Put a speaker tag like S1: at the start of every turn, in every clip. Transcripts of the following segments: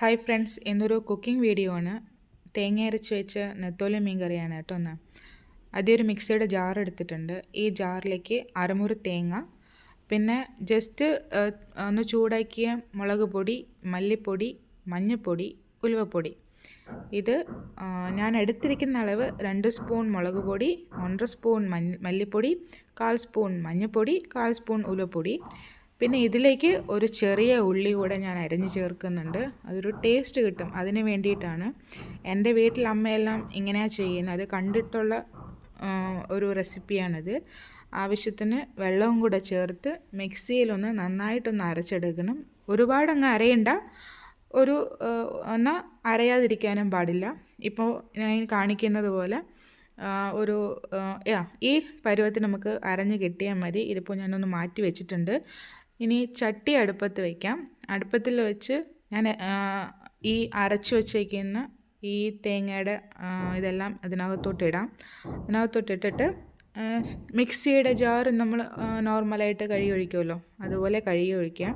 S1: Hi friends ഇന്നൊരു cooking video ആണ്. തേങ്ങ അരച്ച് വെച്ച നെത്തോലി മീൻ കറിയാണ് കേട്ടോ ഒന്ന് ആദ്യം ഒരു മിക്സിയുടെ ജാർ എടുത്തിട്ടുണ്ട്. ഈ ജാറിലേക്ക് അരമുറി തേങ്ങ പിന്നെ ജസ്റ്റ് ഒന്ന് ചൂടാക്കിയ മുളക് പൊടി മല്ലിപ്പൊടി മഞ്ഞൾപ്പൊടി ഉലുവപ്പൊടി. ഇത് ഞാൻ എടുത്തിരിക്കുന്ന അളവ് രണ്ട് സ്പൂൺ മുളക് പൊടി ഒന്നര സ്പൂൺ മല്ലിപ്പൊടി കാൽ സ്പൂൺ മഞ്ഞൾപ്പൊടി കാൽ സ്പൂൺ ഉലുവപ്പൊടി. പിന്നെ ഇതിലേക്ക് ഒരു ചെറിയ ഉള്ളി കൂടെ ഞാൻ അരിഞ്ഞ് ചേർക്കുന്നുണ്ട്. അതൊരു ടേസ്റ്റ് കിട്ടും. അതിന് വേണ്ടിയിട്ടാണ് എന്റെ വീട്ടിൽ അമ്മയെല്ലാം ഇങ്ങനെയാണ് ചെയ്യുന്നത്. അത് കണ്ടിട്ടുള്ള ഒരു റെസിപ്പിയാണിത്. ആവശ്യത്തിന് വെള്ളവും കൂടെ ചേർത്ത് മിക്സിയിലൊന്ന് നന്നായിട്ടൊന്ന് അരച്ചെടുക്കണം. ഒരുപാട് അങ്ങ് അരയണ്ട. ഒരു ഒന്ന് അരയാതിരിക്കാനും പാടില്ല. ഇപ്പോൾ ഞാൻ കാണിക്കുന്നത് പോലെ ഒരു യാ ഈ പരുവത്തിന് നമുക്ക് അരഞ്ഞ് കിട്ടിയാൽ മതി. ഇതിപ്പോൾ ഞാനൊന്ന് മാറ്റി വെച്ചിട്ടുണ്ട്. ഇനി ചട്ടി അടുപ്പത്ത് വയ്ക്കാം അടുപ്പത്തിൽ വെച്ച് ഞാൻ ഈ അരച്ചു വച്ചേക്കുന്ന ഈ തേങ്ങയുടെ ഇതെല്ലാം അതിനകത്തോട്ടിടാം അതിനകത്തോട്ടിട്ടിട്ട് മിക്സിയുടെ ജാർ നമ്മൾ നോർമലായിട്ട് കഴുകി ഒഴിക്കുമല്ലോ? അതുപോലെ കഴുകി ഒഴിക്കാം.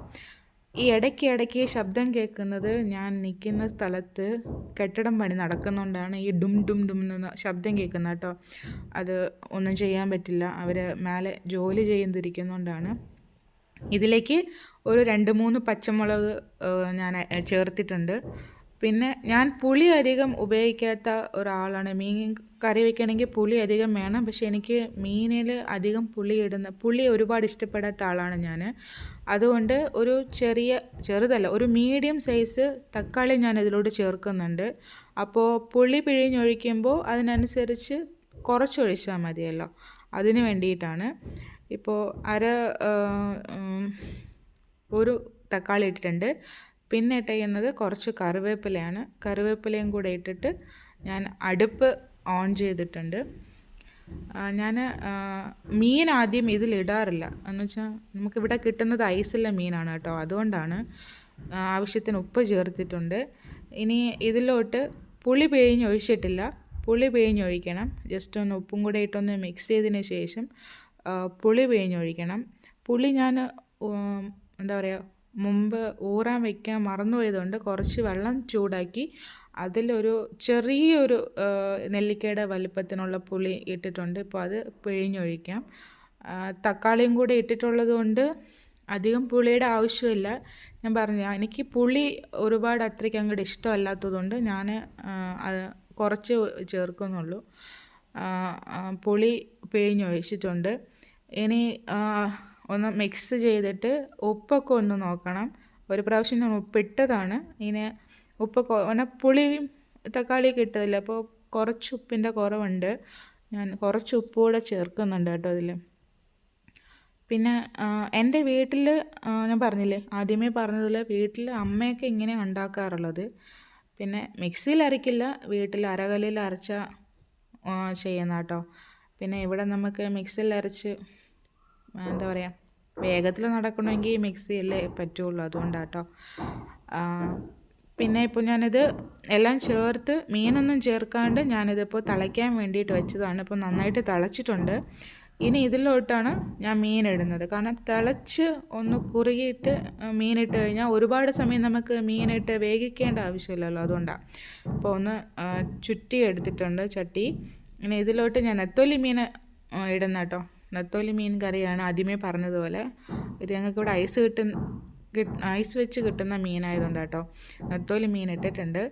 S1: ഈ ഇടയ്ക്ക് ഇടയ്ക്ക് ശബ്ദം കേൾക്കുന്നത് ഞാൻ നിൽക്കുന്ന സ്ഥലത്ത് കെട്ടിടം പണി നടക്കുന്നുകൊണ്ടാണ് ഈ ഡും ഡും ഡും എന്ന ശബ്ദം കേൾക്കുന്നത് കേട്ടോ. അത് ഒന്നും ചെയ്യാൻ പറ്റില്ല. അവർ മേലെ ജോലി ചെയ്യുന്നിരിക്കുന്നതുകൊണ്ടാണ് ഇതിലേക്ക് ഒരു രണ്ട് മൂന്ന് പച്ചമുളക് ഞാൻ ചേർത്തിട്ടുണ്ട്. പിന്നെ ഞാൻ പുളി അധികം ഉപയോഗിക്കാത്ത ഒരാളാണ്. മീൻ കറി വെക്കണമെങ്കിൽ പുളി അധികം വേണം. പക്ഷേ എനിക്ക് മീനിൽ അധികം പുളി ഇടുന്ന പുളി ഒരുപാട് ഇഷ്ടപ്പെടാത്ത ആളാണ് ഞാൻ. അതുകൊണ്ട് ഒരു ചെറിയ ചെറുതല്ല ഒരു മീഡിയം സൈസ് തക്കാളി ഞാൻ ഇതിലോട്ട് ചേർക്കുന്നുണ്ട്. അപ്പോൾ പുളി പിഴിഞ്ഞൊഴിക്കുമ്പോൾ അതിനനുസരിച്ച് കുറച്ചൊഴിച്ചാൽ മതിയല്ലോ. അതിന് വേണ്ടിയിട്ടാണ്. ഇപ്പോൾ അര ഒരു തക്കാളി ഇട്ടിട്ടുണ്ട്. പിന്നെ ഇട്ട് ചെയ്യുന്നത് കുറച്ച് കറിവേപ്പിലയാണ്. കറിവേപ്പിലയും കൂടെ ഇട്ടിട്ട് ഞാൻ അടുപ്പ് ഓൺ ചെയ്തിട്ടുണ്ട്. ഞാൻ മീൻ ആദ്യം ഇതിലിടാറില്ല എന്ന് വെച്ചാൽ നമുക്കിവിടെ കിട്ടുന്നത് ഐസുള്ള മീനാണ് കേട്ടോ. അതുകൊണ്ടാണ് ആവശ്യത്തിന് ഉപ്പ് ചേർത്തിട്ടുണ്ട്. ഇനി ഇതിലോട്ട് പുളി പിഴിഞ്ഞൊഴിച്ചിട്ടില്ല. പുളി പിഴിഞ്ഞൊഴിക്കണം. ജസ്റ്റ് ഒന്ന് ഉപ്പും കൂടെ ഇട്ടൊന്ന് മിക്സ് ചെയ്തതിന് ശേഷം പുളി പിഴിഞ്ഞൊഴിക്കണം. പുളി ഞാൻ എന്താ പറയുക മുമ്പ് ഊറാൻ വയ്ക്കാൻ മറന്നുപോയതുകൊണ്ട് കുറച്ച് വെള്ളം ചൂടാക്കി അതിലൊരു ചെറിയൊരു നെല്ലിക്കയുടെ വലിപ്പത്തിനുള്ള പുളി ഇട്ടിട്ടുണ്ട്. ഇപ്പോൾ അത് പിഴിഞ്ഞൊഴിക്കാം. തക്കാളിയും കൂടി ഇട്ടിട്ടുള്ളത് കൊണ്ട് അധികം പുളിയുടെ ആവശ്യമില്ല. ഞാൻ പറഞ്ഞു എനിക്ക് പുളി ഒരുപാട് അത്രയ്ക്ക് അങ്ങോട്ട് ഇഷ്ടമല്ലാത്തതുകൊണ്ട് ഞാൻ കുറച്ച് ചേർക്കുന്നുള്ളൂ. പുളി പിഴിഞ്ഞൊഴിച്ചിട്ടുണ്ട് ഇനി ഒന്ന് മിക്സ് ചെയ്തിട്ട് ഉപ്പൊക്കെ ഒന്ന് നോക്കണം. ഒരു പ്രാവശ്യം ഞാൻ ഉപ്പിട്ടതാണ്. ഇനി ഉപ്പൊക്കെ ഒന്ന് പുളി തക്കാളി ഇട്ടതില്ല അപ്പോൾ കുറച്ച് ഉപ്പിന്റെ കുറവുണ്ട്. ഞാൻ കുറച്ച് ഉപ്പ് കൂടെ ചേർക്കുന്നുണ്ട് കേട്ടോ അതിൽ പിന്നെ എന്റെ വീട്ടിൽ ഞാൻ പറഞ്ഞില്ലേ ആദ്യമേ പറഞ്ഞതിൽ വീട്ടിൽ അമ്മയൊക്കെ ഇങ്ങനെ ഉണ്ടാക്കാറുള്ളത്. പിന്നെ മിക്സിയിൽ അരക്കില്ല വീട്ടിൽ അരകല്ലിൽ അരച്ച ചെയ്യുന്ന കേട്ടോ പിന്നെ ഇവിടെ നമുക്ക് മിക്സിയിൽ അരച്ച് എന്താ പറയുക വേഗത്തിൽ നടക്കണമെങ്കിൽ മിക്സിയല്ലേ പറ്റുള്ളൂ അതുകൊണ്ടാട്ടോ. പിന്നെ ഇപ്പോൾ ഞാനിത് എല്ലാം ചേർത്ത് മീനൊന്നും ചേർക്കാണ്ട് ഞാനിതിപ്പോൾ തിളയ്ക്കാൻ വേണ്ടിയിട്ട് വെച്ചതാണ്. ഇപ്പോൾ നന്നായിട്ട് തിളച്ചിട്ടുണ്ട്. ഇനി ഇതിലോട്ടാണ് ഞാൻ മീൻ ഇടുന്നത്. കാരണം തിളച്ച് ഒന്ന് കുറുകിയിട്ട് മീനിട്ട് കഴിഞ്ഞാൽ ഒരുപാട് സമയം നമുക്ക് മീനിട്ട് വേവിക്കേണ്ട ആവശ്യമില്ലല്ലോ അതുകൊണ്ടാണ് അപ്പോൾ ഒന്ന് ചുറ്റി എടുത്തിട്ടുണ്ട് ചട്ടി. ഇനി ഇതിലോട്ട് ഞാൻ നെത്തോലി മീൻ ഇടുന്ന കേട്ടോ. നെത്തോലി മീൻ കറിയാണ് ആദ്യമേ പറഞ്ഞതുപോലെ. ഇത് ഞങ്ങൾക്ക് ഇവിടെ ഐസ് കിട്ടുന്ന ഐസ് വെച്ച് കിട്ടുന്ന മീനായതുകൊണ്ട് കേട്ടോ. നെത്തോലി മീൻ ഇട്ടിട്ടുണ്ട്.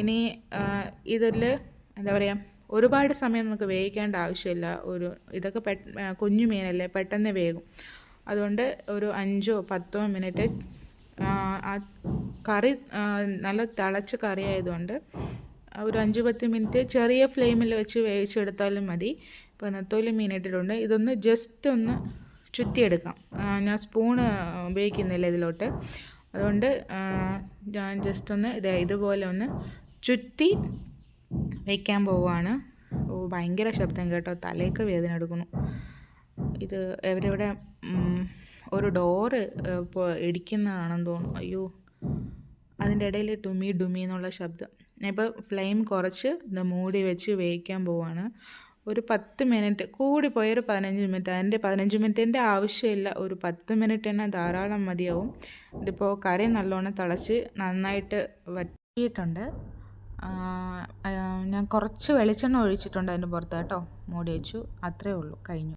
S1: ഇനി ഇതിൽ എന്താ പറയുക ഒരുപാട് സമയം നമുക്ക് വേവിക്കേണ്ട ആവശ്യമില്ല. ഒരു ഇതൊക്കെ പെ കുഞ്ഞു മീനല്ലേ പെട്ടെന്ന് വേകും. അതുകൊണ്ട് ഒരു അഞ്ചോ പത്തോ മിനിറ്റ് ആ കറി നല്ല തിളച്ച് കറി ആയതുകൊണ്ട് ഒരു അഞ്ച് പത്ത് മിനിറ്റ് ചെറിയ ഫ്ലെയിമിൽ വെച്ച് വേവിച്ചെടുത്താലും മതി. ഇപ്പോൾ നെത്തോലി മീൻ ഇട്ടിട്ടുണ്ട്. ഇതൊന്ന് ജസ്റ്റ് ഒന്ന് ചുറ്റിയെടുക്കാം. ഞാൻ സ്പൂണ് ഉപയോഗിക്കുന്നില്ല ഇതിലോട്ട്. അതുകൊണ്ട് ഞാൻ ജസ്റ്റ് ഒന്ന് ഇതേ ഇതുപോലെ ഒന്ന് ചുറ്റി വയ്ക്കാൻ പോവുകയാണ് ഓ ഭയങ്കര ശബ്ദം കേട്ടോ. തലയൊക്കെ വേദന എടുക്കുന്നു. ഇത് ഇവരിവിടെ ഒരു ഡോറ് ഇപ്പോൾ ഇടിക്കുന്നതാണെന്ന് തോന്നുന്നു. അയ്യോ. അതിന്റെ ഇടയിൽ ടുമി ഡുമി എന്നുള്ള ശബ്ദം. ഇപ്പോൾ ഫ്ലെയിം കുറച്ച് ഇത് മൂടി വെച്ച് വേവിക്കാൻ പോവാണ്. ഒരു പത്ത് മിനിറ്റ് കൂടിപ്പോയ ഒരു പതിനഞ്ച് മിനിറ്റ്. അതിന്റെ പതിനഞ്ച് മിനിറ്റിന്റെ ആവശ്യമില്ല. ഒരു പത്ത് മിനിറ്റ് തന്നെ ധാരാളം മതിയാവും. ഇതിപ്പോൾ കറി നല്ലോണം തിളച്ച് നന്നായിട്ട് വറ്റിയിട്ടുണ്ട്. ഞാൻ കുറച്ച് വെളിച്ചെണ്ണ ഒഴിച്ചിട്ടുണ്ട് അതിന്റെ പുറത്ത് കേട്ടോ. മൂടി വെച്ചു. അത്രേ ഉള്ളൂ കഴിഞ്ഞു.